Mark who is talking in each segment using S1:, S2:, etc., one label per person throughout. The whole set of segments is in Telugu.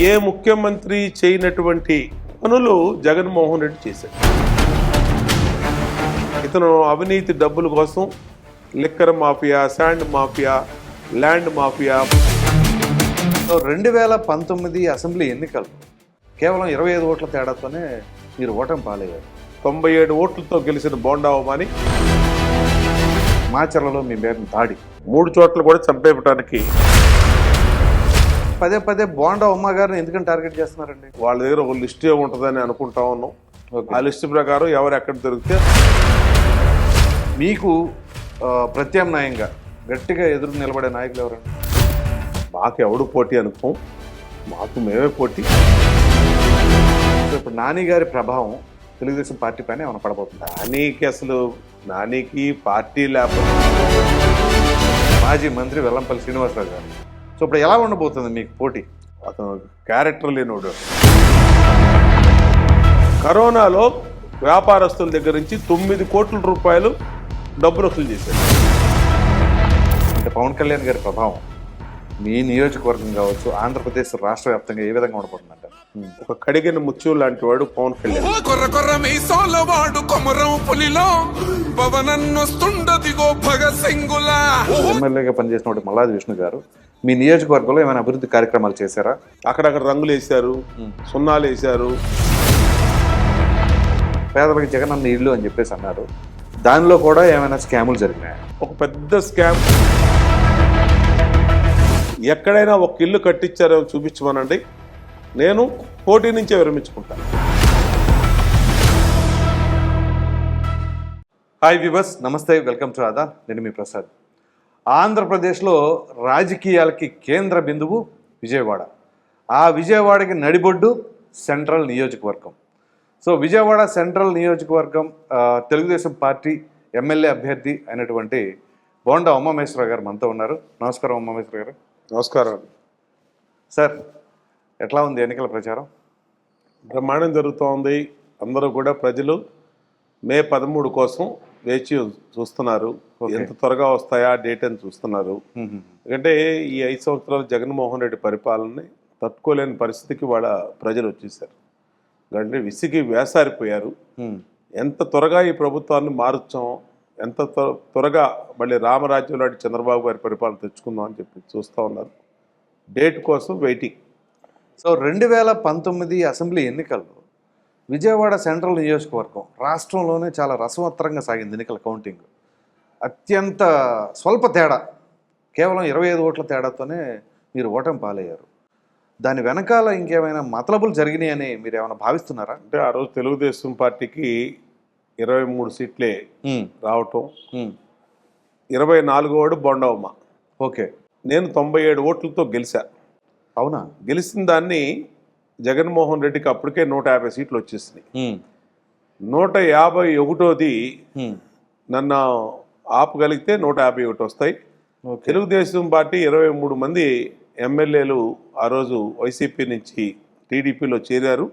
S1: ఏ ముఖ్యమంత్రి చేయనటువంటి పనులు జగన్మోహన్ రెడ్డి చేశాడు. ఇతను అవినీతి డబ్బుల కోసం liquor mafia sand mafia land mafia.
S2: రెండు వేల పంతొమ్మిది అసెంబ్లీ ఎన్నికలు. కేవలం ఇరవై ఐదు ఓట్ల తేడాతోనే మీరు ఓటమి పాలయ్యారు.
S1: తొంభై ఏడు ఓట్లతో గెలిచిన బోండావమాని
S2: మాచర్లలో మీ పేరుని దాడి
S1: మూడు చోట్ల కూడా చంపేయటానికి
S2: పదే పదే బోండా ఉమ్మ గారిని ఎందుకని టార్గెట్ చేస్తున్నారండి?
S1: వాళ్ళ దగ్గర ఒక లిస్ట్ ఉంటుందని అనుకుంటా ఉన్నాం. ఆ లిస్ట్ ప్రకారం ఎవరు ఎక్కడ దొరికితే
S2: మీకు ప్రత్యామ్నాయంగా గట్టిగా ఎదురు నిలబడే నాయకులు ఎవరండి?
S1: మాకు ఎవడు పోటీ అనుకోం. మాకు మేమే పోటీ.
S2: ఇప్పుడు నాని గారి ప్రభావం తెలుగుదేశం పార్టీ పైన ఏమైనా పడబోతుందా?
S1: నానికి అసలు నానికి పార్టీ లేకపోతే
S2: మాజీ మంత్రి వెల్లంపల్లి శ్రీనివాసరావు గారు. సో ఇప్పుడు ఎలా ఉండబోతుంది మీకు పోటీ?
S1: అతను క్యారెక్టర్ లేనోడు. కరోనాలో వ్యాపారస్తుల దగ్గర నుంచి తొమ్మిది కోట్ల రూపాయలు డబ్బులు వసూలు చేశారు.
S2: అంటే పవన్ కళ్యాణ్ గారి ప్రభావం మీ నియోజకవర్గం కావచ్చు ఆంధ్రప్రదేశ్ రాష్ట్ర వ్యాప్తంగా ఏ విధంగా ఉండబోతుందంటారు?
S1: ఒక కడిగిన ముత్యం లాంటి వాడు పవన్ కళ్యాణ్.
S3: కొర్ర కొర్ర మీసాల వాడు కొమరం పులిలో పవనన్నొస్తుండదిగో భగత్ సింగులా.
S2: ఎమ్మెల్యేగా పనిచేసిన మల్లాది విష్ణు గారు. మీ నియోజకవర్గంలో ఏమైనా అభివృద్ధి కార్యక్రమాలు చేశారా?
S1: అక్కడక్కడ రంగులు వేశారు సున్నాలు వేశారు.
S2: పేదలకు జగనన్న ఇల్లు అని చెప్పేసి అన్నారు. దానిలో కూడా ఏమైనా స్కాములు జరిగినాయి?
S1: ఒక పెద్ద స్కామ్. ఎక్కడైనా ఒక ఇల్లు కట్టించారో చూపించమనండి. నేను పోటీ నుంచే విరమించుకుంటాను
S2: హాయ్ వివస్ నమస్తే వెల్కమ్ టు ఆదా నేను మీ ప్రసాద్. ఆంధ్రప్రదేశ్లో రాజకీయాలకి కేంద్ర బిందువు విజయవాడ. ఆ విజయవాడకి నడిబొడ్డు సెంట్రల్ నియోజకవర్గం. సో విజయవాడ సెంట్రల్ నియోజకవర్గం తెలుగుదేశం పార్టీ ఎమ్మెల్యే అభ్యర్థి అయినటువంటి బోండా ఉమామేశ్వర గారు మనతో ఉన్నారు. నమస్కారం ఉమామేశ్వర గారు.
S1: నమస్కారం.
S2: సార్ ఎట్లా ఉంది ఎన్నికల ప్రచారం?
S1: బ్రహ్మాండం జరుగుతోంది. అందరూ కూడా ప్రజలు మే పదమూడు కోసం వేచి చూస్తున్నారు. ఎంత త్వరగా వస్తాయా డేట్ అని చూస్తున్నారు. ఎందుకంటే ఈ ఐదు సంవత్సరాలు జగన్మోహన్ రెడ్డి పరిపాలనని తట్టుకోలేని పరిస్థితికి వాళ్ళ ప్రజలు వచ్చేసారు. అంటే విసిగి వేసారిపోయారు. ఎంత త్వరగా ఈ ప్రభుత్వాన్ని మారుచాం ఎంత త్వ- త్వరగా మళ్ళీ రామరాజ్యం లాంటి చంద్రబాబు గారి పరిపాలన తెచ్చుకుందాం అని చెప్పి చూస్తూ ఉన్నారు. డేట్ కోసం వెయిటింగ్.
S2: సో రెండు వేల పంతొమ్మిది అసెంబ్లీ ఎన్నికల్లో విజయవాడ సెంట్రల్ నియోజకవర్గం రాష్ట్రంలోనే చాలా రసవత్తరంగా సాగింది ఎన్నికల కౌంటింగ్. అత్యంత స్వల్ప తేడా కేవలం ఇరవై ఐదు ఓట్ల తేడాతోనే మీరు ఓటమి పాలయ్యారు. దాని వెనకాల ఇంకేమైనా మతలబులు జరిగినాయని మీరు ఏమైనా భావిస్తున్నారా?
S1: అంటే ఆ రోజు తెలుగుదేశం పార్టీకి ఇరవై మూడు సీట్లే రావటం. ఇరవై నాలుగో వాడు బొండవమ్మ.
S2: ఓకే.
S1: నేను తొంభై ఏడు ఓట్లతో గెలిచా
S2: అవునా?
S1: గెలిచిన దాన్ని జగన్మోహన్ రెడ్డికి అప్పటికే నూట యాభై సీట్లు వచ్చేసినాయి. నూట యాభై ఒకటోది నన్ను ఆపగలిగితే నూట యాభై ఒకటి వస్తాయి. తెలుగుదేశం పార్టీ ఇరవై మూడు మంది ఎమ్మెల్యేలు ఆ రోజు వైసీపీ నుంచి టీడీపీలో చేరారు.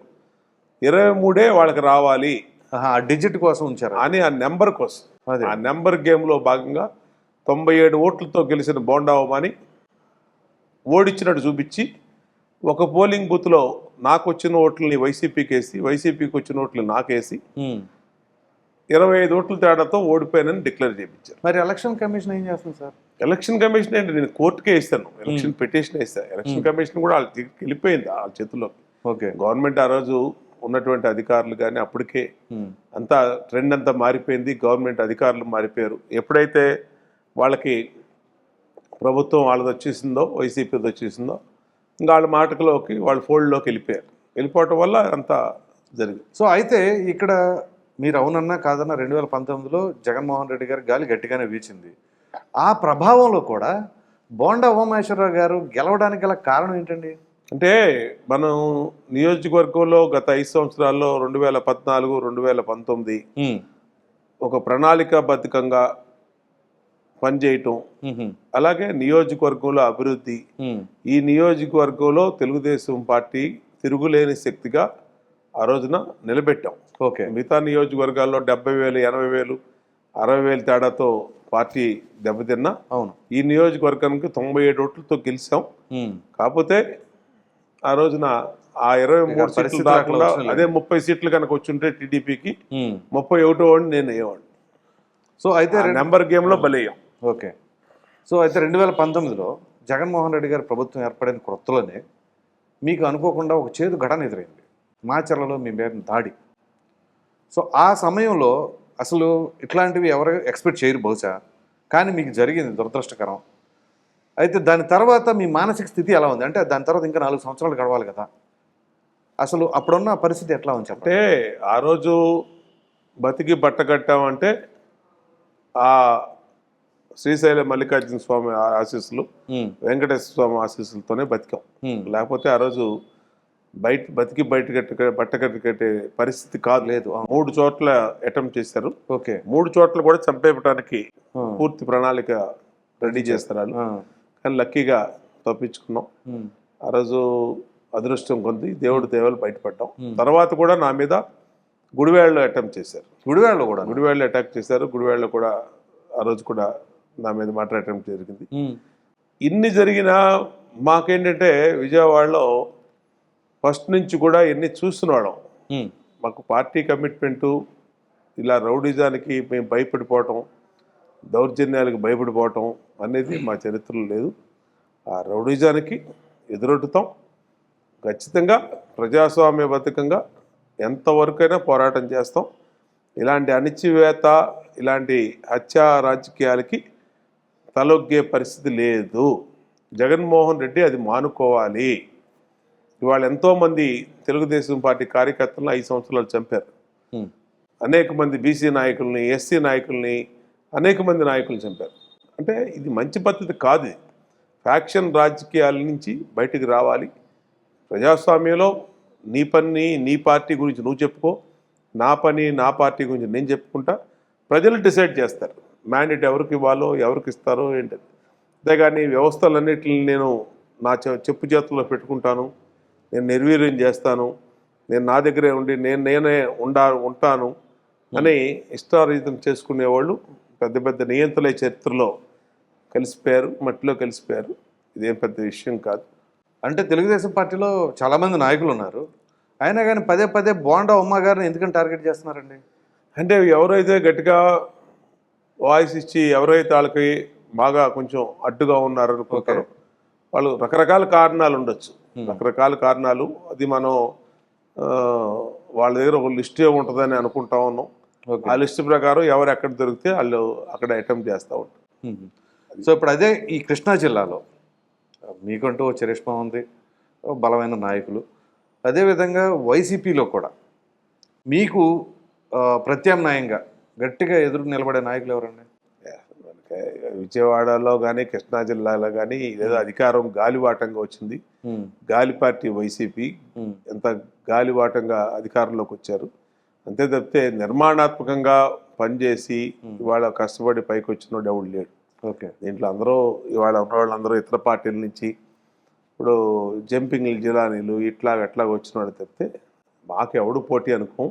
S1: ఇరవై మూడే వాళ్ళకి రావాలి
S2: ఆ డిజిట్ కోసం ఉంచారా?
S1: అని ఆ నెంబర్ కోసం. ఆ నెంబర్ గేమ్లో భాగంగా తొంభై ఏడు ఓట్లతో గెలిచిన బోండావమాని ఓడించినట్టు చూపించి ఒక పోలింగ్ బూత్లో నాకు వచ్చిన ఓట్లని వైసీపీకి వేసి వైసీపీకి వచ్చిన ఓట్లు నాకేసి. ఇరవై ఐదు ఓట్ల తేడాతో ఓడిపోయానని డిక్లేర్ చేయించారు
S2: మరి ఎలక్షన్ కమిషన్ ఏం చేస్తుంది సార్?
S1: ఎలక్షన్ కమిషన్ ఏంటి? నేను కోర్టుకే ఇస్తాను ఎలక్షన్ పిటిషన్ వేస్తాను ఎలక్షన్ కమిషన్ కూడా వాళ్ళ వెళ్ళిపోయింది వాళ్ళ చేతుల్లో
S2: ఓకే.
S1: గవర్నమెంట్ ఆ రోజు ఉన్నటువంటి అధికారులు కానీ అప్పటికే. అంతా ట్రెండ్ అంతా మారిపోయింది. గవర్నమెంట్ అధికారులు మారిపోయారు. ఎప్పుడైతే వాళ్ళకి ప్రభుత్వం వాళ్ళది వచ్చేసిందో వైసీపీది వచ్చేసిందో ఇంకా వాళ్ళ మాటలోకి వాళ్ళ ఫోల్డ్లోకి వెళ్ళిపోయారు. వెళ్ళిపోవటం వల్ల అంతా జరిగింది.
S2: సో అయితే ఇక్కడ మీరు అవునన్నా కాదన్నా రెండు వేల పంతొమ్మిదిలో జగన్మోహన్ రెడ్డి గారి గాలి గట్టిగానే వీచింది. ఆ ప్రభావంలో కూడా బోండా ఉమామేశ్వరరావు గారు గెలవడానికి గల కారణం ఏంటండి?
S1: అంటే మనం నియోజకవర్గంలో గత ఐదు సంవత్సరాల్లో రెండు వేల పద్నాలుగు రెండు వేల పంతొమ్మిది ఒక ప్రణాళికాబద్ధకంగా పనిచేయటం అలాగే నియోజకవర్గంలో అభివృద్ధి. ఈ నియోజకవర్గంలో తెలుగుదేశం పార్టీ తిరుగులేని శక్తిగా ఆ రోజున నిలబెట్టాం.
S2: ఓకే.
S1: మిగతా నియోజకవర్గాల్లో డెబ్బై వేలు ఎనభై వేలు అరవై వేలు తేడాతో పార్టీ దెబ్బతిన్నా
S2: అవును.
S1: ఈ నియోజకవర్గానికి తొంభై ఏడు ఓట్లతో గెలిచాం. కాకపోతే ఆ రోజున ఆ ఇరవై మూడు సీట్లు
S2: వచ్చినాయి.
S1: అదే ముప్పై సీట్లు కనుక వచ్చుంటే టీడీపీకి. ముప్పై ఒకటో వాడిని నేను అయ్యేవాడిని
S2: సో అయితే
S1: నెంబర్ గేమ్లో బలయ్యాం.
S2: ఓకే. సో అయితే రెండు వేల పంతొమ్మిదిలో జగన్మోహన్ రెడ్డి గారి ప్రభుత్వం ఏర్పడిన కొత్తలోనే మీకు అనుకోకుండా ఒక చేదు ఘటన ఎదురైంది. మాచర్లలో మీ మీద దాడి. సో ఆ సమయంలో అసలు ఇట్లాంటివి ఎవరు ఎక్స్పెక్ట్ చేయరు బహుశా కానీ మీకు జరిగింది దురదృష్టకరం. అయితే దాని తర్వాత మీ మానసిక స్థితి ఎలా ఉంది? అంటే దాని తర్వాత ఇంకా నాలుగు సంవత్సరాలు గడవాలి కదా. అసలు అప్పుడున్న పరిస్థితి ఎట్లా ఉంది
S1: అంటే ఆ రోజు బతికి బట్ట కట్టామంటే ఆ శ్రీశైల మల్లికార్జున స్వామి ఆశీస్సులు వెంకటేశ్వర స్వామి ఆశీస్సులతోనే బతికాం. లేకపోతే ఆ రోజు బయట బతికి బయట కట్ట బట్ట కట్టి కట్టే పరిస్థితి కాదు
S2: లేదు.
S1: మూడు చోట్ల అటెంప్ట్ చేశారు.
S2: ఓకే.
S1: మూడు చోట్ల కూడా చంపేయడానికి
S2: ఆ,
S1: పూర్తి ప్రణాళిక రెడీ చేస్తారు. కానీ లక్కీగా తప్పించుకున్నాం. ఆ రోజు అదృష్టం కొద్ది దేవుడి దేవలు బయటపడ్డాం. తర్వాత కూడా నా మీద గుడివాడలో అటెంప్ట్ చేశారు.
S2: గుడివాడలో కూడా?
S1: గుడివాడలో అటాక్ చేశారు. గుడివాడలో కూడా ఆ రోజు కూడా నా మీద మాట అటెంప్ట్ జరిగింది. ఇన్ని జరిగినా మాకేంటంటే విజయవాడలో ఫస్ట్ నుంచి కూడా ఎన్ని చూస్తున్నాం
S2: ఉమ్,
S1: మాకు పార్టీ కమిట్మెంటు ఇలా రౌడిజానికి మేము భయపడిపోవటం దౌర్జన్యాలకు భయపడిపోవటం అనేది మా చరిత్రలో లేదు. ఆ రౌడిజానికి ఎదురొట్టుతాం. ఖచ్చితంగా ప్రజాస్వామ్యబద్ధకంగా ఎంతవరకైనా పోరాటం చేస్తాం. ఇలాంటి అణిచివేత ఇలాంటి హత్యా రాజకీయాలకి తలొగ్గే పరిస్థితి లేదు. జగన్మోహన్ రెడ్డి అది మానుకోవాలి. ఇవాళ ఎంతోమంది తెలుగుదేశం పార్టీ కార్యకర్తలను ఐదు సంవత్సరాలు చంపారు. అనేక మంది బీసీ నాయకుల్ని ఎస్సీ నాయకుల్ని అనేక మంది నాయకులు చంపారు. అంటే ఇది మంచి పద్ధతి కాదు. ఫ్యాక్షన్ రాజకీయాల నుంచి బయటికి రావాలి. ప్రజాస్వామ్యంలో నీ పని నీ పార్టీ గురించి నువ్వు చెప్పుకో నా పని నా పార్టీ గురించి నేను చెప్పుకుంటా. ప్రజలు డిసైడ్ చేస్తారు. మ్యాండేట్ ఎవరికి ఇవ్వాలో ఎవరికి ఇస్తారో ఏంటది. అంతేగాని వ్యవస్థలన్నిటిని నేను నా చెప్పు చేతుల్లో పెట్టుకుంటాను. నేను నిర్వీర్యం చేస్తాను. నేను నా దగ్గరే ఉండి నేను నేనే ఉండా ఉంటాను అని ఇష్టారీతం చేసుకునేవాళ్ళు పెద్ద పెద్ద నియంత్రణ చరిత్రలో కలిసిపోయారు మట్టిలో కలిసిపోయారు. ఇదేం పెద్ద విషయం కాదు.
S2: అంటే తెలుగుదేశం పార్టీలో చాలా మంది నాయకులు ఉన్నారు. అయినా కానీ పదే పదే బోండా ఉమ్మ గారిని ఎందుకని టార్గెట్ చేస్తున్నారండి?
S1: అంటే ఎవరైతే గట్టిగా వాయిస్ ఇచ్చి ఎవరైతే వాళ్ళకి బాగా కొంచెం అడ్డుగా ఉన్నారు అనుకుంటారో వాళ్ళు రకరకాల కారణాలు ఉండొచ్చు. రకరకాల కారణాలు. అది మనం వాళ్ళ దగ్గర ఒక లిస్టే ఉంటుందని అనుకుంటా ఉన్నాం. ఆ లిస్ట్ ప్రకారం ఎవరు ఎక్కడ దొరికితే వాళ్ళు అక్కడ అటెంప్ట్ చేస్తూ ఉంటారు.
S2: సో ఇప్పుడు అదే ఈ కృష్ణా జిల్లాలో మీకంటూ చరిష్మా ఉంది బలమైన నాయకులు. అదేవిధంగా వైసీపీలో కూడా మీకు ప్రత్యామ్నాయంగా గట్టిగా ఎదురు నిలబడే నాయకులు ఎవరండి?
S1: విజయవాడలో కానీ కృష్ణా జిల్లాలో కానీ ఏదో అధికారం గాలివాటంగా వచ్చింది. గాలి పార్టీ వైసీపీ ఎంత గాలివాటంగా అధికారంలోకి వచ్చారు. అంతే తప్పితే నిర్మాణాత్మకంగా పనిచేసి ఇవాళ కష్టపడి పైకి వచ్చిన ఎవడు లేడు.
S2: ఓకే.
S1: దీంట్లో అందరూ ఇవాళ ఉన్న వాళ్ళందరూ ఇతర పార్టీల నుంచి ఇప్పుడు జంపింగ్ జిలానీలు ఇట్లా అట్లా వచ్చిన వాళ్ళు తప్పితే మాకు ఎవడు పోటీ అనుకోం.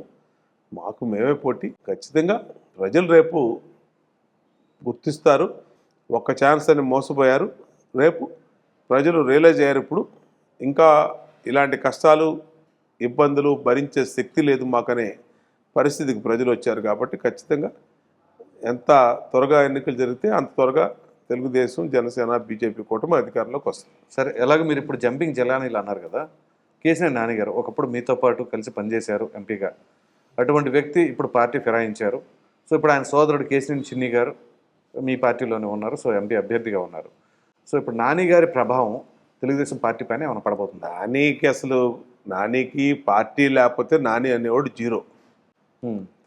S1: మాకు మేమే పోటీ. ఖచ్చితంగా ప్రజలు రేపు గుర్తిస్తారు. ఒక్క ఛాన్స్ అని మోసపోయారు. రేపు ప్రజలు రియలైజ్ అయ్యారు ఇప్పుడు. ఇంకా ఇలాంటి కష్టాలు ఇబ్బందులు భరించే శక్తి లేదు మాకనే పరిస్థితికి ప్రజలు వచ్చారు కాబట్టి ఖచ్చితంగా ఎంత త్వరగా ఎన్నికలు జరిగితే అంత త్వరగా తెలుగుదేశం జనసేన బీజేపీ కూటమి అధికారంలోకి వస్తుంది.
S2: సరే ఎలాగ మీరు ఇప్పుడు జంపింగ్ జలానీలు అన్నారు కదా కేసీఆర్ నాన్నగారు ఒకప్పుడు మీతో పాటు కలిసి పనిచేశారు ఎంపీగా. అటువంటి వ్యక్తి ఇప్పుడు పార్టీ ఫిరాయించారు. సో ఇప్పుడు ఆయన సోదరుడు కేసీఆర్ చిన్ని గారు మీ పార్టీలోనే ఉన్నారు. సో ఎంపీ అభ్యర్థిగా ఉన్నారు. సో ఇప్పుడు నాని గారి ప్రభావం తెలుగుదేశం పార్టీ పైన ఏమైనా పడబోతుందా?
S1: నానికి అసలు నానికి పార్టీ లేకపోతే నాని అనేవాడు జీరో.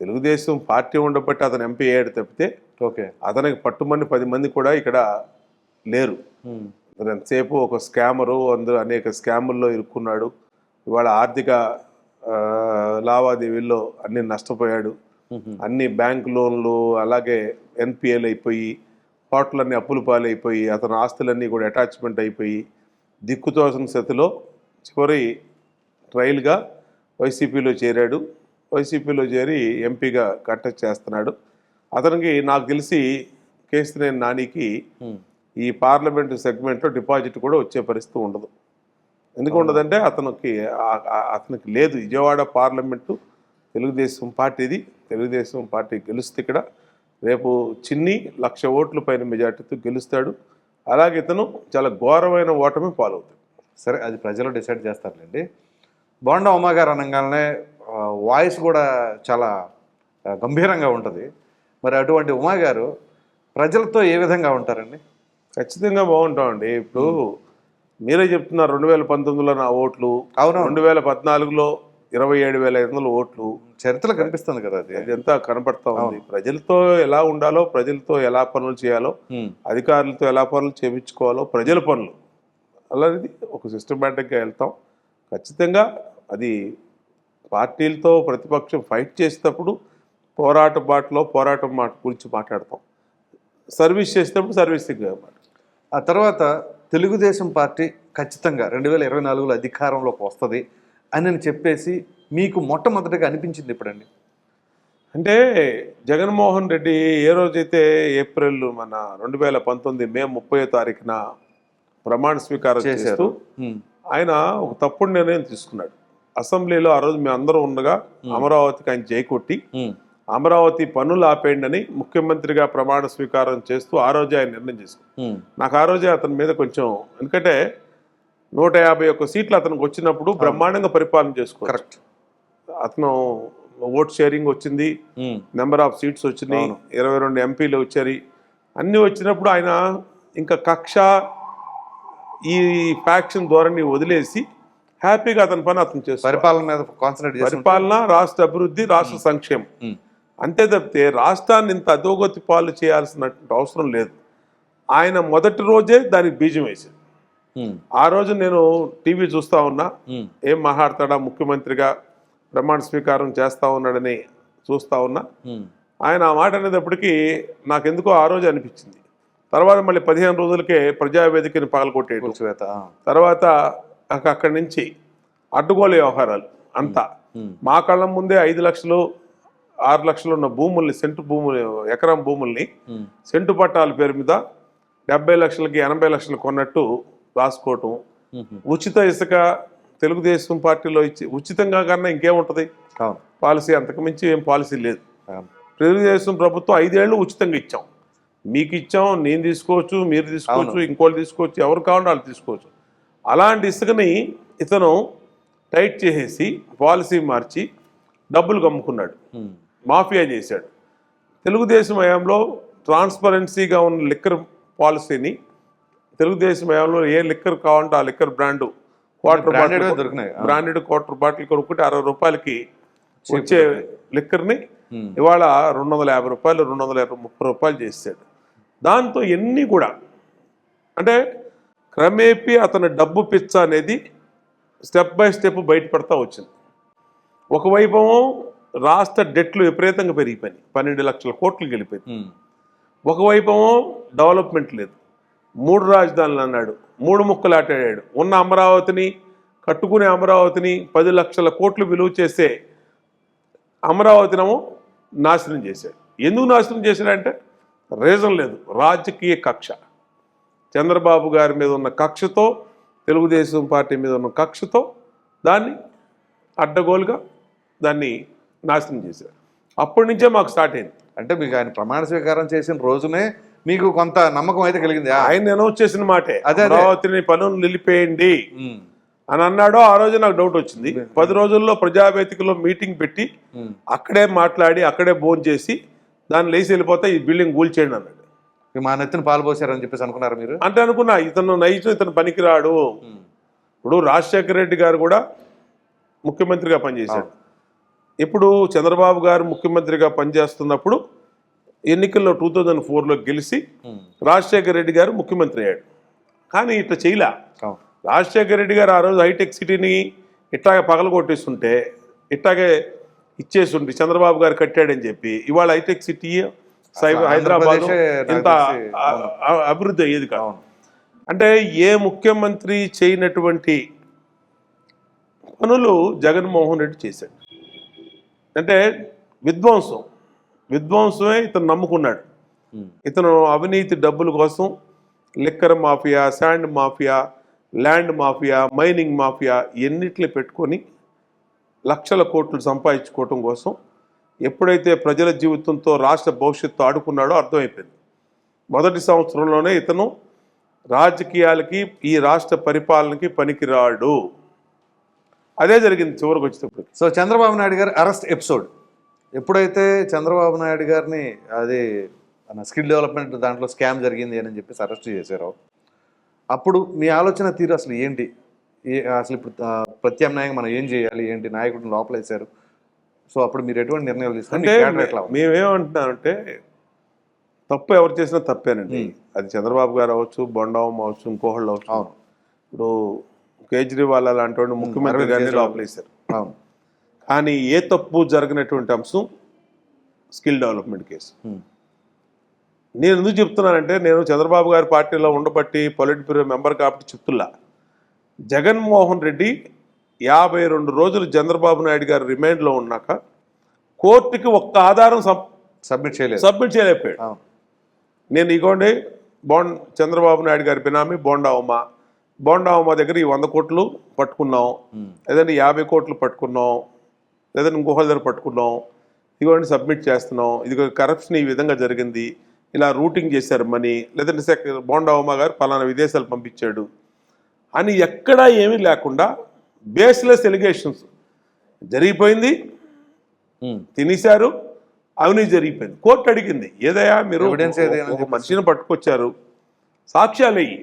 S1: తెలుగుదేశం పార్టీ ఉండబట్టి అతను ఎంపీ అయ్యాడు తప్పితే
S2: ఓకే.
S1: అతనికి పట్టుమని పది మంది కూడా ఇక్కడ లేరు. అతను ఎంతసేపు ఒక స్కామరు అందరూ అనేక స్కాముల్లో ఇరుక్కున్నాడు. ఇవాళ ఆర్థిక లావాదేవీల్లో అన్ని నష్టపోయాడు. అన్ని బ్యాంక్ లోన్లు అలాగే ఎన్పిఎల్ అయిపోయి హోటలన్నీ అప్పుల పాలైపోయి అతని ఆస్తులన్నీ కూడా అటాచ్మెంట్ అయిపోయి దిక్కుతోసిన స్థితిలో చివరి ట్రయల్గా వైసీపీలో చేరాడు. వైసీపీలో చేరి ఎంపీగా కంటెస్ట్ చేస్తున్నాడు. అతనికి నాకు తెలిసి కేసినేని నానికి. ఈ పార్లమెంటు సెగ్మెంట్లో డిపాజిట్ కూడా వచ్చే పరిస్థితి ఉండదు. ఎందుకు ఉండదంటే అతనికి అతనికి లేదు. విజయవాడ పార్లమెంటు తెలుగుదేశం పార్టీది. తెలుగుదేశం పార్టీ గెలుస్తే ఇక్కడ రేపు చిన్ని లక్ష ఓట్ల పైన మెజార్టీతో గెలుస్తాడు. అలాగే ఇతను చాలా ఘోరమైన ఓటమి పాలవుతాడు
S2: సరే అది ప్రజలు డిసైడ్ చేస్తారులేండి. బోండా ఉమా గారు అనగానే వాయిస్ కూడా చాలా గంభీరంగా ఉంటుంది. మరి అటువంటి ఉమా గారు ప్రజలతో ఏ విధంగా ఉంటారండి?
S1: ఖచ్చితంగా బాగుంటామండి. ఇప్పుడు మీరే చెప్తున్నారు రెండు వేల పంతొమ్మిదిలో నా ఓట్లు
S2: అవును
S1: రెండు వేల పద్నాలుగులో ఇరవై ఏడు వేల ఐదు వందల ఓట్లు.
S2: చరిత్రలో కనిపిస్తుంది కదా అది.
S1: ఇదంతా కనపడతా ఉంది. ప్రజలతో ఎలా ఉండాలో ప్రజలతో ఎలా పనులు చేయాలో
S2: ఉమ్,
S1: అధికారులతో ఎలా పనులు చేయించుకోవాలో ప్రజల పనులు. అలాంటిది ఒక సిస్టమేటిక్గా వెళ్తాం. ఖచ్చితంగా అది పార్టీలతో ప్రతిపక్షం ఫైట్ చేసేటప్పుడు పోరాట బాటలో పోరాటం మాట గురించి మాట్లాడతాం. సర్వీస్ చేసేటప్పుడు సర్వీసింగ్ మాట.
S2: ఆ తర్వాత తెలుగుదేశం పార్టీ ఖచ్చితంగా రెండు వేల ఇరవై నాలుగులో అధికారంలోకి వస్తుంది. అని చెప్పేసి మీకు మొట్టమొదటిగా అనిపించింది ఇప్పుడండి
S1: అంటే జగన్మోహన్ రెడ్డి ఏ రోజైతే ఏప్రిల్ మన రెండు వేల పంతొమ్మిది మే ముప్పై తారీఖున ప్రమాణ స్వీకారం చేస్తూ ఆయన ఒక తప్పుడు నిర్ణయం తీసుకున్నాడు. అసెంబ్లీలో ఆ రోజు మేము అందరం ఉండగా అమరావతికి ఆయన జైకొట్టి
S2: ఉమ్,
S1: అమరావతి పనులు ఆపేయండి అని ముఖ్యమంత్రిగా ప్రమాణ స్వీకారం చేస్తూ ఆ రోజే ఆయన నిర్ణయం చేసుకున్నాడు. నాకు ఆ రోజే అతని మీద కొంచెం ఎందుకంటే నూట యాభై ఒక్క సీట్లు అతనికి వచ్చినప్పుడు బ్రహ్మాండంగా పరిపాలన చేసుకో
S2: కరెక్ట్.
S1: అతను ఓట్ షేరింగ్ వచ్చింది నెంబర్ ఆఫ్ సీట్స్ వచ్చినాయి ఇరవై రెండు ఎంపీలు వచ్చారు. అన్నీ వచ్చినప్పుడు ఆయన ఇంకా కక్ష ఈ ఫ్యాక్షన్ ధోరణి వదిలేసి హ్యాపీగా అతని పని అతను చేస్తారు
S2: పరిపాలన మీద కాన్సన్ట్రేట్
S1: పరిపాలన రాష్ట్ర అభివృద్ధి రాష్ట్ర సంక్షేమం. అంతే తప్పితే రాష్ట్రాన్ని ఇంత అధోగతి పాలు చేయాల్సినటువంటి అవసరం లేదు. ఆయన మొదటి రోజే దానికి బీజం వేసింది ఆ రోజు నేను టీవీ చూస్తా ఉన్నా. ఏం మాట్లాడతాడా? ముఖ్యమంత్రిగా ప్రమాణ స్వీకారం చేస్తా ఉన్నాడని చూస్తా ఉన్నా. ఆయన ఆ మాట అనేటప్పటికీ నాకెందుకో ఆ రోజు అనిపించింది. తర్వాత మళ్ళీ పదిహేను రోజులకే ప్రజావేదికని పగలగొట్టేయడం తర్వాత అక్క- అక్కడి నుంచి అడ్డుగోలు వ్యవహారాలు అంతా. మా కళ్ళ ముందే ఐదు లక్షలు ఆరు లక్షలు ఉన్న భూముల్ని సెంటు భూములు ఎకరం భూముల్ని సెంటు పట్టాల పేరు మీద డెబ్బై లక్షలకి ఎనభై లక్షలు కొన్నట్టు రాసుకోవటం. ఉచిత ఇసుక తెలుగుదేశం పార్టీలో ఇచ్చి ఉచితంగా కన్నా ఇంకేముంటుంది? పాలసీ అంతకుమించి ఏం పాలసీ లేదు. తెలుగుదేశం ప్రభుత్వం ఐదేళ్ళు ఉచితంగా ఇచ్చాం. మీకు ఇచ్చాం నేను తీసుకోవచ్చు మీరు తీసుకోవచ్చు ఇంకోళ్ళు తీసుకోవచ్చు ఎవరు కావాలంటే వాళ్ళు తీసుకోవచ్చు. అలాంటి ఇసుకని ఇతను టైట్ చేసేసి పాలసీ మార్చి డబ్బులు కమ్ముకున్నాడు. మాఫియా చేశాడు. తెలుగుదేశం హయాంలో ట్రాన్స్పరెన్సీగా ఉన్న లిక్కర్ పాలసీని తెలుగుదేశం హయాంలో ఏ లిక్కర్ కావాలంటే ఆ లిక్కర్ బ్రాండ్ క్వార్టర్ బాటిల్
S2: దొరికినాయి.
S1: బ్రాండెడ్ క్వార్టర్ బాటిల్ కొనుక్కుంటే అరవై రూపాయలకి వచ్చే లిక్కర్ని ఇవాళ రెండు వందల యాభై రూపాయలు రెండు వందల ముప్పై రూపాయలు చేసాడు దాంతో ఎన్ని కూడా అంటే క్రమేపీ అతని డబ్బు పిచ్చ అనేది స్టెప్ బై స్టెప్ బయటపడతా వచ్చింది. ఒకవైపు రాష్ట్ర డెట్లు విపరీతంగా పెరిగిపోయినాయి. పన్నెండు లక్షల కోట్లు గెలిపోయింది. ఒకవైపు డెవలప్మెంట్ లేదు. మూడు రాజధానులు అన్నాడు. మూడు ముక్కలాటాడాడు ఉన్న అమరావతిని కట్టుకునే అమరావతిని పది లక్షల కోట్లు విలువ చేసే అమరావతినము నాశనం చేశాడు. ఎందుకు నాశనం చేశాడంటే రీజన్ లేదు. రాజకీయ కక్ష. చంద్రబాబు గారి మీద ఉన్న కక్షతో తెలుగుదేశం పార్టీ మీద ఉన్న కక్షతో దాన్ని అడ్డగోలుగా దాన్ని నాశనం చేశారు అప్పటి నుంచే మాకు స్టార్ట్ అయింది.
S2: అంటే మీకు ఆయన ప్రమాణ స్వీకారం చేసిన రోజునే మీకు కొంత నమ్మకం అయితే కలిగింది.
S1: ఆయన అనౌన్స్ చేసిన మాటే. అమరావతిని పనులు నిలిపేయండి. అని అన్నాడో ఆ రోజు నాకు డౌట్ వచ్చింది. పది రోజుల్లో ప్రజావేదికలో మీటింగ్ పెట్టి అక్కడే మాట్లాడి అక్కడే భోజనం చేసి దాన్ని లేచి వెళ్ళిపోతే ఈ బిల్డింగ్ కూల్చేయండి అన్నాడు.
S2: మీ నెత్తిన పాలు పోసారని చెప్పేసి అనుకున్నారు మీరు?
S1: అంటే అనుకున్నా ఇతను నైజం ఇతను పనికిరాడు. ఇప్పుడు రాజశేఖర రెడ్డి గారు కూడా ముఖ్యమంత్రిగా పనిచేశాడు. ఇప్పుడు చంద్రబాబు గారు ముఖ్యమంత్రిగా పనిచేస్తున్నప్పుడు ఎన్నికల్లో టూ థౌజండ్ ఫోర్లో గెలిచి
S2: ఉమ్,
S1: రాజశేఖర రెడ్డి గారు ముఖ్యమంత్రి అయ్యాడు. కానీ ఇట్లా చేయలే. రాజశేఖర రెడ్డి గారు ఆ రోజు హైటెక్ సిటీని ఇట్లాగే పగలగొట్టేస్తుంటే ఇట్లాగే ఇచ్చేస్తుంటే చంద్రబాబు గారు కట్టాడని చెప్పి ఇవాళ హైటెక్ సిటీ సైబర్ హైదరాబాద్ ఇంత అభివృద్ధి అయ్యేది కాదు. అంటే ఏ ముఖ్యమంత్రి చేయనటువంటి పనులు జగన్మోహన్ రెడ్డి చేశాడు. అంటే విధ్వంసం. విధ్వంసమే ఇతను నమ్ముకున్నాడు.
S2: ఉమ్,
S1: ఇతను అవినీతి డబ్బుల కోసం liquor mafia sand mafia land mafia mining mafia ఎన్నిటిని పెట్టుకొని లక్షల కోట్లు సంపాదించుకోవటం కోసం ఎప్పుడైతే ప్రజల జీవితంతో రాష్ట్ర భవిష్యత్తు ఆడుకున్నాడో అర్థమైపోయింది. మొదటి సంవత్సరంలోనే ఇతను రాజకీయాలకి ఈ రాష్ట్ర పరిపాలనకి పనికిరాడు. అదే జరిగింది చివరికి వచ్చేటప్పటికి
S2: సో చంద్రబాబు నాయుడు గారి అరెస్ట్ ఎపిసోడ్. ఎప్పుడైతే చంద్రబాబు నాయుడు గారిని అది స్కిల్ డెవలప్మెంట్ దాంట్లో స్కామ్ జరిగింది అని చెప్పేసి అరెస్ట్ చేశారో అప్పుడు మీ ఆలోచన తీరు అసలు ఏంటి? ఏ అసలు ఇప్పుడు ప్రత్యామ్నాయంగా మనం ఏం చేయాలి? ఏంటి? నాయకుడిని లోపలేశారు. సో అప్పుడు మీరు ఎటువంటి నిర్ణయాలు తీసుకుంటే?
S1: మేమేమంటున్నామంటే తప్పు ఎవరు చేసినా తప్పేనండి. అది చంద్రబాబు గారు అవ్వచ్చు బొండవం అవ్వచ్చు ఇంకోళ్ళు అవ్వచ్చు. ఇప్పుడు కేజ్రీవాల్ అలాంటి ముఖ్యమంత్రి గారిని. లోపలేశారు.
S2: అవును.
S1: కానీ ఏ తప్పు జరగనటువంటి అంశం స్కిల్ డెవలప్మెంట్ కేసు. నేను ఎందుకు చెప్తున్నానంటే నేను చంద్రబాబు గారి పార్టీలో ఉండబట్టి పొలిట్ బ్యూరో మెంబర్ కాబట్టి చెప్తున్నా. జగన్మోహన్ రెడ్డి యాభై రెండు రోజులు చంద్రబాబు నాయుడు గారు రిమైండ్లో ఉన్నాక కోర్టుకి ఒక్క ఆధారం సబ్-
S2: సబ్మిట్ చేయలేదు.
S1: సబ్మిట్ చేయలేకపోయాడు. నేను ఇగోండి బోండ్ చంద్రబాబు నాయుడు గారి బినామీ బోండా ఉమ బోండా ఉమ దగ్గర ఈ వంద కోట్లు పట్టుకున్నాం. లేదంటే యాభై కోట్లు పట్టుకున్నాం. లేదంటే ఇంకొకరి దగ్గర పట్టుకున్నాం ఇదిగోండి సబ్మిట్ చేస్తున్నాం ఇది కరప్షన్ ఈ విధంగా జరిగింది ఇలా రూటింగ్ చేశారు మనీ లేదంటే సెక్ బోండా ఉమ గారు పలానా విదేశాలు పంపించాడు అని ఎక్కడా ఏమీ లేకుండా బేస్లెస్ ఎలిగేషన్స్ జరిగిపోయింది. తినేశారు అవినీతి జరిగిపోయింది. కోర్టు అడిగింది ఏదయ్యా మీరు మనిషిని పట్టుకొచ్చారు సాక్ష్యాలు అయ్యి.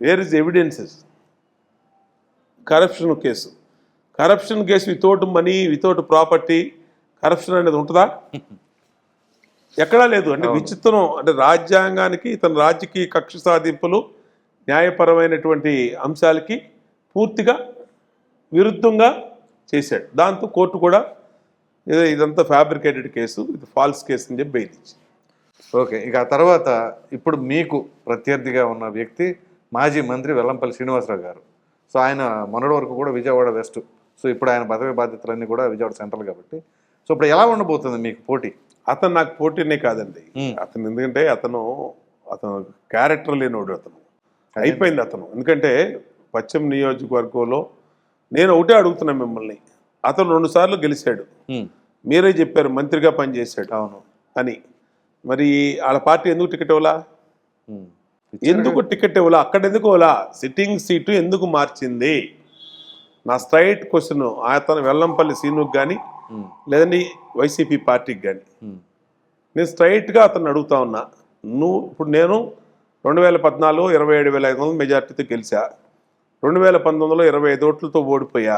S1: Where is evidences corruption case corruption case without money without property corruption అనేది ఉంటుందా? ఎక్కడా లేదు. అంటే విచిత్రం. అంటే రాజ్యాంగానికి ఇతని రాజకీయ కక్ష సాధింపులు న్యాయపరమైనటువంటి అంశాలకి పూర్తిగా విరుద్ధంగా చేశాడు. దాంతో కోర్టు కూడా ఇదంతా ఫ్యాబ్రికేటెడ్ కేసు ఇది ఫాల్స్ కేసు అని చెప్పి బెయిల్ ఇచ్చింది
S2: ఓకే. ఇక ఆ తర్వాత ఇప్పుడు మీకు ప్రత్యర్థిగా ఉన్న వ్యక్తి మాజీ మంత్రి వెల్లంపల్లి శ్రీనివాసరావు గారు. సో ఆయన మొన్నటి వరకు కూడా విజయవాడ వెస్ట్. సో ఇప్పుడు ఆయన పదవి బాధ్యతలన్నీ కూడా విజయవాడ సెంట్రల్ కాబట్టి. సో ఇప్పుడు ఎలా ఉండబోతుంది మీకు పోటీ?
S1: అతను నాకు పోటీనే కాదండి. అతను ఎందుకంటే అతను అతను క్యారెక్టర్ లేనివాడు అతను. అయిపోయింది అతను. ఎందుకంటే పశ్చిమ నియోజకవర్గంలో నేను ఒకటే అడుగుతున్నా మిమ్మల్ని. అతను రెండు సార్లు గెలిచాడు. మీరే చెప్పారు మంత్రిగా పనిచేశాడు
S2: అవును.
S1: అని. మరి వాళ్ళ పార్టీ ఎందుకు టికెట్ ఇవ్వలా. ఎందుకు టికెట్ ఇవ్వలా? అక్కడ ఎందుకు ఇవ్వలా? సిట్టింగ్ సీటు ఎందుకు మార్చింది? నా స్ట్రైట్ క్వశ్చన్ అతను వెల్లంపల్లి సీనుకి కానీ. లేదంటే వైసీపీ పార్టీకి కానీ. నేను స్ట్రైట్గా అతను అడుగుతా ఉన్నా. నువ్వు ఇప్పుడు నేను రెండు వేల పద్నాలుగు ఇరవై ఏడు వేల ఐదు వందల మెజార్టీతో గెలిచా. రెండు వేల పంతొమ్మిదిలో ఇరవై ఐదు ఓట్లతో ఓడిపోయా.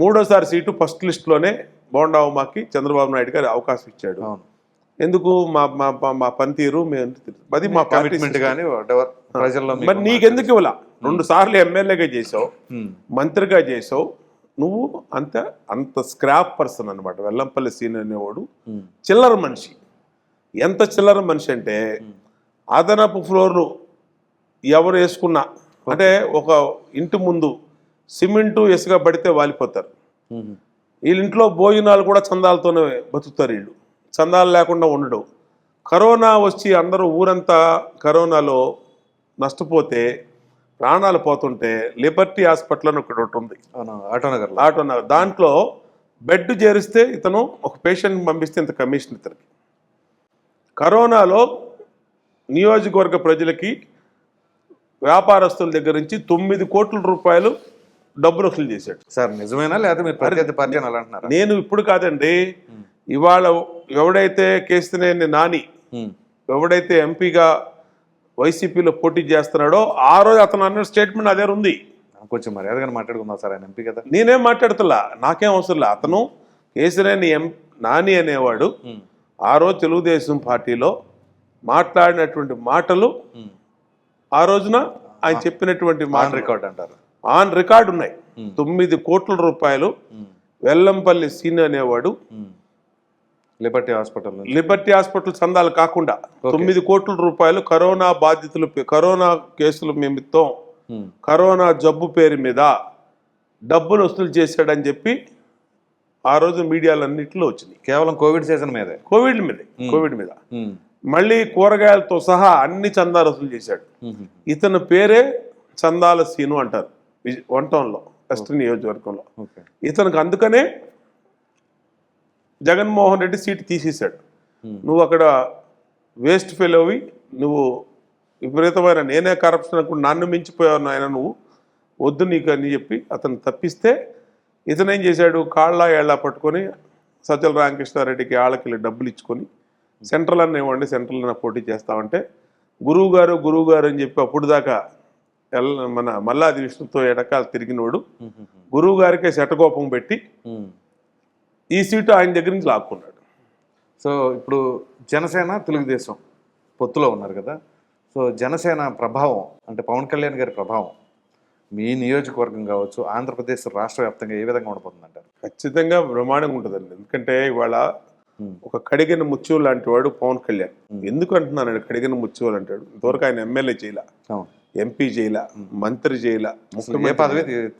S1: మూడోసారి సీటు ఫస్ట్ లిస్ట్లోనే బోండా ఉమాకి చంద్రబాబు నాయుడు గారు అవకాశం ఇచ్చాడు. ఎందుకు మా మా మా- పనితీరు మేము అది మా
S2: కమిట్మెంట్ కానీ ప్రజల్లో
S1: మరి నీకెందుకు ఇవ్వాల? రెండు సార్లు ఎమ్మెల్యేగా చేసావు. మంత్రిగా చేసావు నువ్వు అంత అంత స్క్రాప్ పర్సన్ అనమాట వెల్లంపల్లి సీన్ అనేవాడు. చిల్లర మనిషి. ఎంత చిల్లర మనిషి అంటే అదనపు ఫ్లోర్లు ఎవరు వేసుకున్నా. అంటే ఒక ఇంటి ముందు సిమెంటు ఇసుక పడితే వాలిపోతారు. వీళ్ళ ఇంట్లో భోజనాలు కూడా చందాలతోనే బతుకుతారు వీళ్ళు. చందాలు లేకుండా ఉండడు. కరోనా వచ్చి అందరూ ఊరంతా కరోనాలో నష్టపోతే ప్రాణాలు పోతుంటే లిబర్టీ హాస్పిటల్ అని ఒకటి ఒకటి ఉంది.
S2: అవును? ఆటోనగర్లో
S1: ఆటో నగర్. దాంట్లో బెడ్ చేరిస్తే ఇతను ఒక పేషెంట్ పంపిస్తే ఇంత కమిషన్ ఇతనికి. కరోనాలో నియోజకవర్గ ప్రజలకి వ్యాపారస్తుల దగ్గర నుంచి తొమ్మిది కోట్ల రూపాయలు డబ్బులు వసూలు చేశాడు.
S2: సార్ నిజమేనా? అంటున్నారా?
S1: నేను ఇప్పుడు కాదండి. ఇవాళ ఎవడైతే కేసినేని నాని. ఎవడైతే ఎంపీగా వైసీపీలో పోటీ చేస్తున్నాడో ఆ రోజు అతను అన్న స్టేట్మెంట్ అదే ఉంది
S2: కొంచెం మర్యాదగా మాట్లాడుకుందాం సార్ ఆయన ఎంపీ కదా
S1: నేనేం మాట్లాడుతున్నా నాకేం అవసరం లే అతను కేసినేని ఎం నాని అనేవాడు. ఆ రోజు తెలుగుదేశం పార్టీలో మాట్లాడినటువంటి మాటలు. ఆ రోజున ఆయన చెప్పినటువంటి మాట
S2: రికార్డ్ అంటారు
S1: ఆన్ రికార్డు ఉన్నాయి. తొమ్మిది కోట్ల రూపాయలు. వెల్లంపల్లి సీన్ అనేవాడు.
S2: లిబర్టీ హాస్పిటల్
S1: లిబర్టీ హాస్పిటల్ చందాలు కాకుండా తొమ్మిది కోట్ల రూపాయలు కరోనా బాధితులు కరోనా కేసుల నిమిత్తం. కరోనా జబ్బు పేరు మీద డబ్బులు వసూలు చేశాడని చెప్పి ఆ రోజు మీడియాలన్నింటిలో వచ్చినాయి.
S2: కేవలం కోవిడ్ సీజన్ మీదే?
S1: కోవిడ్ మీద కోవిడ్ మీద. మళ్ళీ కూరగాయలతో సహా అన్ని చందాలు వసూలు చేశాడు. ఇతని పేరే చందాల సీను అంటారు. వన్ టౌన్లో వెస్ట్ నియోజకవర్గంలో. ఇతనికి అందుకనే జగన్మోహన్ రెడ్డి సీట్ తీసేశాడు.
S2: Hmm.
S1: నువ్వు అక్కడ వేస్ట్ ఫెలోవి నువ్వు విపరీతమైన నేనే కరప్షన్ అనుకుని నన్ను మించిపోయావు నాయన నువ్వు. వద్దు నీకు అని చెప్పి అతను తప్పిస్తే ఇతను ఏం చేశాడు? కాళ్ళ ఏళ్ళ పట్టుకొని సజ్జల రామకృష్ణారెడ్డికి ఆళ్ళకి డబ్బులు ఇచ్చుకొని సెంట్రల్ అన్న ఇవ్వండి సెంట్రల్ అన్న పోటీ చేస్తామంటే గురువు గారు గురువు గారు అని చెప్పి అప్పుడు దాకా ఎల్ మన మల్లాది విష్ణుతో ఎడకాలు తిరిగినోడు. గురువు గారికే శటకోపం పెట్టి ఈ సీటు ఆయన దగ్గర నుంచి లాక్కున్నాడు.
S2: సో ఇప్పుడు జనసేన తెలుగుదేశం పొత్తులో ఉన్నారు కదా. సో జనసేన ప్రభావం అంటే పవన్ కళ్యాణ్ గారి ప్రభావం మీ నియోజకవర్గం కావచ్చు ఆంధ్రప్రదేశ్ రాష్ట్ర వ్యాప్తంగా ఏ విధంగా ఉండబోతుందంటారు?
S1: ఖచ్చితంగా బ్రహ్మాండంగా ఉంటుందండి. ఎందుకంటే ఇవాళ ఒక కడిగిన ముత్యం లాంటి వాడు పవన్ కళ్యాణ్. ఎందుకు అంటున్నాను కడిగిన ముత్యం అంటాడు? ఇంతవరకు ఆయన ఎమ్మెల్యే చేయలే. ఎంపీ చేయలే. మంత్రి చేయలే.
S2: ఏ పదవి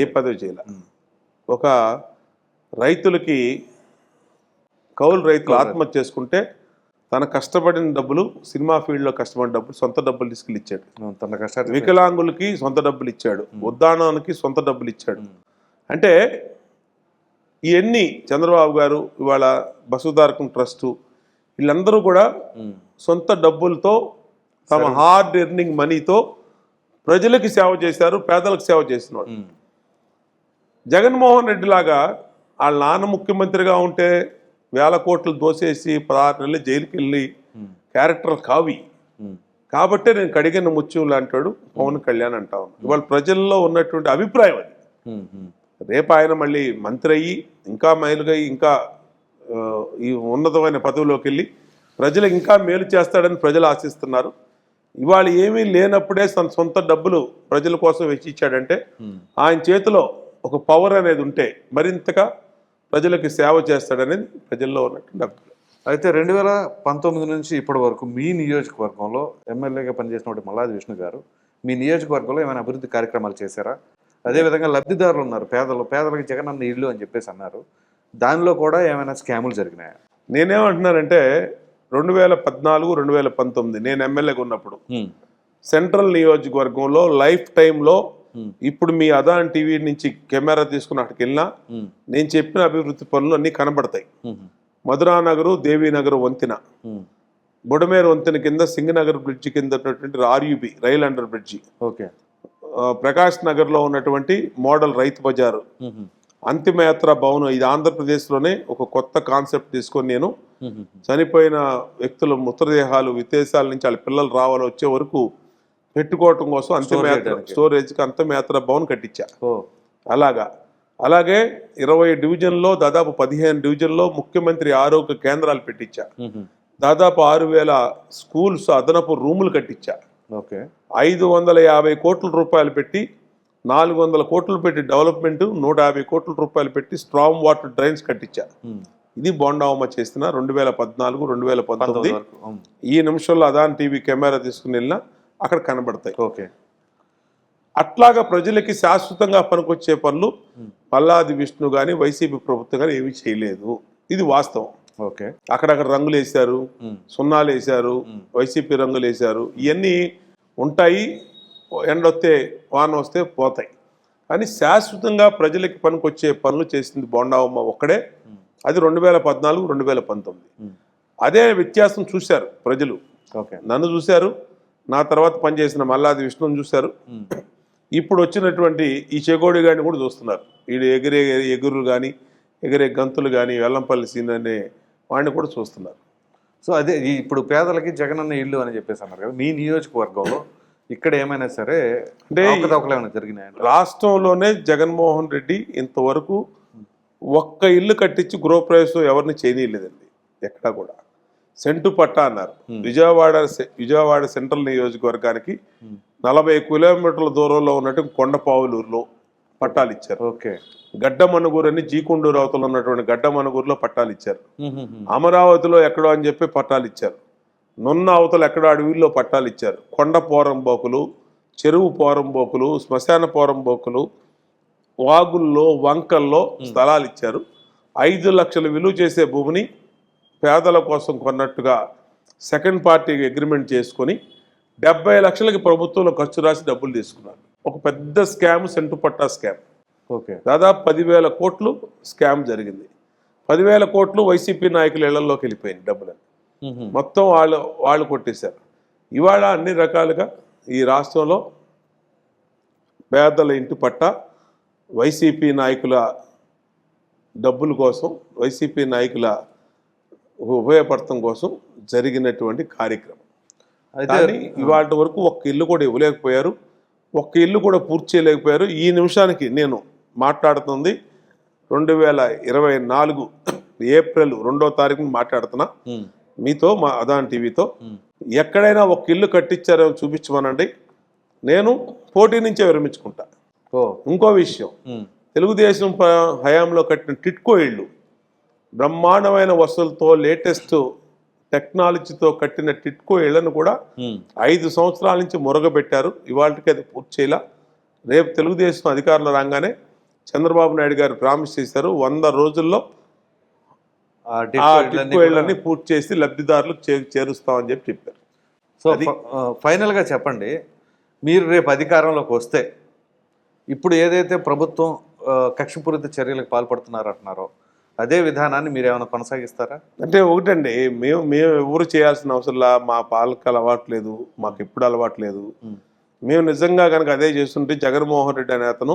S1: ఏ పదవి చేయలే. ఒక రైతులకి కౌలు రైతులు ఆత్మహత్య చేసుకుంటే తన కష్టపడిన డబ్బులు సినిమా ఫీల్డ్లో కష్టపడిన డబ్బులు సొంత డబ్బులు తీసుకెళ్ళి ఇచ్చాడు.
S2: తన
S1: వికలాంగులకి సొంత డబ్బులు ఇచ్చాడు. ఉద్దానానికి సొంత డబ్బులు ఇచ్చాడు. అంటే ఇవన్నీ చంద్రబాబు గారు ఇవాళ బసుధారకం ట్రస్టు వీళ్ళందరూ కూడా. సొంత డబ్బులతో తమ హార్డ్ ఎర్నింగ్ మనీతో ప్రజలకి సేవ చేశారు పేదలకు సేవ చేసినాడు
S2: ఉమ్.
S1: జగన్మోహన్ రెడ్డి లాగా వాళ్ళ నాన్న ముఖ్యమంత్రిగా ఉంటే వేల కోట్లు దోసేసి పదహారు నెలలు జైలుకి వెళ్ళి. క్యారెక్టర్ కావి. కాబట్టే నేను కడిగిన ముత్యం లాంటాడు పవన్ కళ్యాణ్ అంటా ఉన్నాను ఇవాళ ప్రజల్లో ఉన్నటువంటి అభిప్రాయం అది. రేపు ఆయన మళ్ళీ మంత్రి అయ్యి ఇంకా మైలుగా ఇంకా ఈ ఉన్నతమైన పదవిలోకి వెళ్ళి ప్రజలకు ఇంకా మేలు చేస్తాడని ప్రజలు ఆశిస్తున్నారు ఇవాళ ఏమీ లేనప్పుడే తన సొంత డబ్బులు ప్రజల కోసం వెచ్చిచ్చాడంటే. ఆయన చేతిలో ఒక పవర్ అనేది ఉంటే మరింతగా ప్రజలకి సేవ చేస్తాడనేది ప్రజల్లో ఉన్నటువంటి అభిప్రాయం
S2: అయితే రెండు వేల పంతొమ్మిది నుంచి ఇప్పటి వరకు మీ నియోజకవర్గంలో ఎమ్మెల్యేగా పనిచేసినటువంటి మల్లాది విష్ణు గారు మీ నియోజకవర్గంలో ఏమైనా అభివృద్ధి కార్యక్రమాలు చేశారా? అదేవిధంగా లబ్ధిదారులు ఉన్నారు పేదలు పేదలకు జగన్ అన్న ఇల్లు అని చెప్పేసి అన్నారు. దానిలో కూడా ఏమైనా స్కాములు జరిగినాయా?
S1: నేనేమంటున్నానంటే రెండు వేల పద్నాలుగు రెండు వేల పంతొమ్మిది నేను ఎమ్మెల్యేగా ఉన్నప్పుడు సెంట్రల్ నియోజకవర్గంలో లైఫ్ టైంలో. ఇప్పుడు మీ అదాన్ టీవీ నుంచి కెమెరా తీసుకుని అక్కడికి వెళ్ళినా నేను చెప్పిన అభివృద్ధి పనులు అన్నీ కనబడతాయి. మధురా నగరు దేవీనగర్ వంతెన. బుడమేరు వంతెన కింద సింగనగర్ బ్రిడ్జి కింద ఉన్నటువంటి RUB rail under bridge.
S2: Okay
S1: Prakash నగర్లో ఉన్నటువంటి మోడల్ రైతు బజారు. అంతిమయాత్ర భవనం. ఇది ఆంధ్రప్రదేశ్లోనే ఒక కొత్త కాన్సెప్ట్ తీసుకొని నేను చనిపోయిన వ్యక్తుల మృతదేహాలు విదేశాల నుంచి వాళ్ళ పిల్లలు రావాలి వచ్చే వరకు పెట్టుకోవటం కోసం అంతిమయాత్ర
S2: చేయడానికి.
S1: స్టోరేజ్కి అంతిమయాత్ర భవన్ కట్టించా. అలాగా. అలాగే ఇరవై డివిజన్లో దాదాపు పదిహేను డివిజన్లో ముఖ్యమంత్రి ఆరోగ్య కేంద్రాలు పెట్టించా. దాదాపు ఆరు వేల స్కూల్స్ అదనపు రూములు కట్టించా.
S2: ఓకే.
S1: ఐదు వందల యాభై కోట్ల రూపాయలు పెట్టి నాలుగు వందల కోట్లు పెట్టి డెవలప్మెంట్ నూట యాభై కోట్ల రూపాయలు పెట్టి స్ట్రాంగ్ వాటర్ డ్రైన్స్ కట్టించా. ఇది బోండావమ్మ చేసిన రెండు వేల పద్నాలుగు రెండు వేల పంతొమ్మిది. ఈ నిమిషంలో అదాన్ టీవీ కెమెరా తీసుకుని వెళ్ళినా అక్కడ కనబడతాయి.
S2: ఓకే
S1: అట్లాగా ప్రజలకి శాశ్వతంగా పనికొచ్చే పనులు పల్లాది విష్ణు కానీ వైసీపీ ప్రభుత్వం కానీ ఏమీ చేయలేదు. ఇది వాస్తవం.
S2: ఓకే.
S1: అక్కడక్కడ రంగులు వేశారు. సున్నాలు వేశారు వైసీపీ రంగులు వేశారు. ఇవన్నీ ఉంటాయి ఎండ వస్తే వాన వస్తే పోతాయి. కానీ శాశ్వతంగా ప్రజలకి పనికొచ్చే పనులు చేసింది బోండావమ్మ ఒక్కడే. అది రెండు వేల పద్నాలుగు రెండు వేల పంతొమ్మిది. అదే వ్యత్యాసం చూశారు ప్రజలు.
S2: ఓకే.
S1: నన్ను చూశారు నా తర్వాత పనిచేసిన మల్లాది విష్ణుని చూశారు. ఇప్పుడు వచ్చినటువంటి ఈ చెగోడి గారిని కూడా చూస్తున్నారు. వీడు ఎగిరే ఎగురు కానీ ఎగిరే గంతులు కానీ వెల్లంపల్లి సీన్ అనే వాడిని కూడా చూస్తున్నారు.
S2: సో అదే ఇప్పుడు పేదలకి జగనన్న ఇల్లు అని చెప్పేసి అన్నారు కదా మీ నియోజకవర్గంలో ఇక్కడ ఏమైనా సరే
S1: అంటే
S2: ఏమైనా జరిగినాయంట
S1: రాష్ట్రంలోనే జగన్మోహన్ రెడ్డి ఇంతవరకు ఒక్క ఇల్లు కట్టించి గృహప్రవేశం ఎవరిని చేయనీయలేదండి ఎక్కడా కూడా. సెంటు పట్టా అన్నారు విజయవాడ విజయవాడ సెంట్రల్ నియోజకవర్గానికి నలభై కిలోమీటర్ల దూరంలో ఉన్నట్టు కొండపావులూరులో పట్టాలు ఇచ్చారు.
S2: ఓకే.
S1: గడ్డమనుగూరు అని జీకొండూరు అవతల ఉన్నటువంటి గడ్డమనుగూరులో పట్టాలు ఇచ్చారు. అమరావతిలో ఎక్కడో అని చెప్పి పట్టాలు ఇచ్చారు. నున్న అవతల ఎక్కడో అడవిలో పట్టాలు ఇచ్చారు. కొండ పోరంబోకులు చెరువు పోరంబోకులు శ్మశాన పోరంబోకులు వాగుల్లో వంకల్లో స్థలాలు ఇచ్చారు. ఐదు లక్షలు విలువ చేసే భూమిని పేదల కోసం కొన్నట్టుగా సెకండ్ పార్టీకి అగ్రిమెంట్ చేసుకొని డెబ్బై లక్షలకి ప్రభుత్వంలో ఖర్చు రాసి డబ్బులు తీసుకున్నారు. ఒక పెద్ద స్కామ్ సెంటు పట్టా స్కామ్.
S2: ఓకే.
S1: దాదాపు పదివేల కోట్లు స్కామ్ జరిగింది. పదివేల కోట్లు వైసీపీ నాయకుల ఇళ్ళలోకి వెళ్ళిపోయింది డబ్బులని. మొత్తం వాళ్ళు వాళ్ళు కొట్టేశారు. ఇవాళ అన్ని రకాలుగా ఈ రాష్ట్రంలో పేదల ఇంటి పట్ట వైసీపీ నాయకుల డబ్బుల కోసం వైసీపీ నాయకుల ఉపయోగపడటం కోసం జరిగినటువంటి కార్యక్రమం.
S2: అయితే
S1: కానీ ఇవాళ వరకు ఒక్క ఇల్లు కూడా ఇవ్వలేకపోయారు. ఒక్క ఇల్లు కూడా పూర్తి చేయలేకపోయారు. ఈ నిమిషానికి నేను మాట్లాడుతుంది. రెండు వేల ఇరవై నాలుగు ఏప్రిల్ రెండో తారీఖున మాట్లాడుతున్నా. మీతో మా అదాన్ టీవీతో. ఎక్కడైనా ఒక ఇల్లు కట్టించారో చూపించమనండి. నేను పోటీ నుంచే విరమించుకుంటా. ఇంకో విషయం. తెలుగుదేశం హయాంలో కట్టిన టిట్కో ఇళ్ళు బ్రహ్మాండమైన వసతులతో లేటెస్ట్ టెక్నాలజీతో కట్టిన టిట్కో ఇళ్ళను కూడా ఐదు సంవత్సరాల నుంచి మురగబెట్టారు. ఇవాళకి అది పూర్తి చేయాల. రేపు తెలుగుదేశం అధికారులు రాగానే చంద్రబాబు నాయుడు గారు ప్రామిస్ చేశారు. వంద రోజుల్లో టిట్కో ఇళ్ళని పూర్తి చేసి లబ్ధిదారులకు చే- చేరుస్తామని చెప్పి చెప్పారు.
S2: సో ఫైనల్గా చెప్పండి. మీరు రేపు అధికారంలోకి వస్తే ఇప్పుడు ఏదైతే ప్రభుత్వం కక్షపూరిత చర్యలకు పాల్పడుతున్నారు అంటున్నారో అదే విధానాన్ని మీరు ఏమైనా కొనసాగిస్తారా?
S1: అంటే ఒకటండి మేము మేము ఎవరు చేయాల్సిన అవసరంలా మా పాలకలు అలవాట్లేదు మాకు ఎప్పుడు అలవాట్లేదు
S2: ఉమ్.
S1: మేము నిజంగా కనుక అదే చేస్తుంటే జగన్మోహన్ రెడ్డి అనే అతను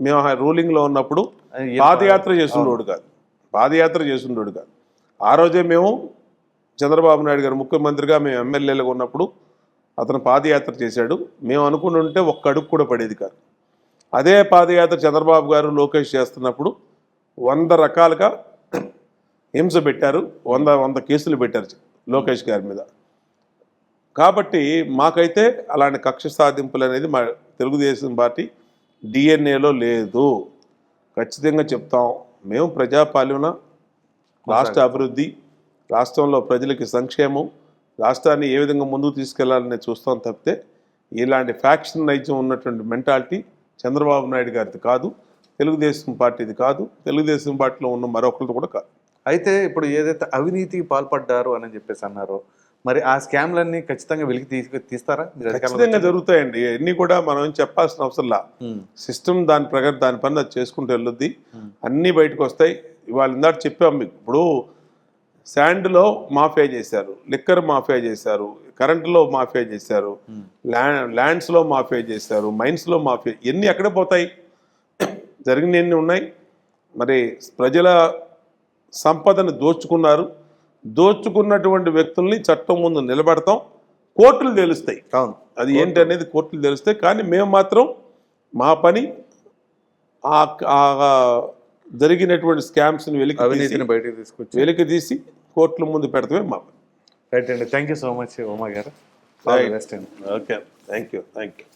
S1: మేము ఆ రూలింగ్లో ఉన్నప్పుడు పాదయాత్ర చేస్తుండోడు కాదు. పాదయాత్ర చేస్తుండోడు కాదు. ఆ రోజే మేము చంద్రబాబు నాయుడు గారు ముఖ్యమంత్రిగా మేము ఎమ్మెల్యేలుగా ఉన్నప్పుడు అతను పాదయాత్ర చేశాడు. మేము అనుకుని ఉంటే ఒక్క అడుగు కూడా పడేది కాదు. అదే పాదయాత్ర చంద్రబాబు గారు లోకేష్ చేస్తున్నప్పుడు వంద రకాలుగా హింస పెట్టారు వంద వంద కేసులు పెట్టారు లోకేష్ గారి మీద. కాబట్టి మాకైతే అలాంటి కక్ష సాధింపులు అనేది మా తెలుగుదేశం పార్టీ డిఎన్ఏలో లేదు. ఖచ్చితంగా చెప్తాం. మేము ప్రజాపాలన రాష్ట్ర అభివృద్ధి రాష్ట్రంలో ప్రజలకి సంక్షేమం రాష్ట్రాన్ని ఏ విధంగా ముందుకు తీసుకెళ్ళాలని చూస్తాం తప్పితే ఇలాంటి ఫ్యాక్షన్ నైజం ఉన్నటువంటి మెంటాలిటీ చంద్రబాబు నాయుడు గారిది కాదు. తెలుగుదేశం పార్టీది కాదు తెలుగుదేశం పార్టీలో ఉన్న మరొకరిది కూడా కాదు.
S2: అయితే ఇప్పుడు ఏదైతే అవినీతికి పాల్పడ్డారు అని చెప్పేసి అన్నారో మరి ఆ స్కామ్లన్నీ ఖచ్చితంగా వెలికి తీసి తీస్తారా?
S1: ఖచ్చితంగా జరుగుతాయండి. అన్నీ కూడా మనం చెప్పాల్సిన అవసరం లా.
S2: ఉమ్,
S1: సిస్టమ్ దాని ప్రకారం దాని పని అది చేసుకుంటూ వెళ్ళొద్ది. అన్నీ బయటకు వస్తాయి. ఇవాళ ఇందాక చెప్పాం మీకు. ఇప్పుడు శాండ్లో మాఫియా చేశారు లిక్కర్ మాఫియా చేశారు కరెంటులో మాఫియా చేశారు ల్యాండ్ ల్యాండ్స్లో మాఫియా చేశారు మైన్స్లో మాఫియా ఎన్ని ఎక్కడ పోతాయి? జరిగిన ఎన్ని ఉన్నాయి. మరి ప్రజల సంపదను దోచుకున్నారు. దోచుకున్నటువంటి వ్యక్తుల్ని చట్టం ముందు నిలబెడతాం. కోర్టులు తెలుస్తాయి.
S2: అవును.
S1: అది ఏంటి అనేది కోర్టులు తెలుస్తాయి. కానీ మేము మాత్రం మా పని ఆ జరిగినటువంటి స్కామ్స్ని వెలికి
S2: అవినీతిని బయటకు తీసుకొచ్చి
S1: వెలికి తీసి కోర్టుల ముందు పెడతామే మా పని.
S2: రైట్ అండి. Thank you so much Uma గారు.
S1: Okay thank you thank you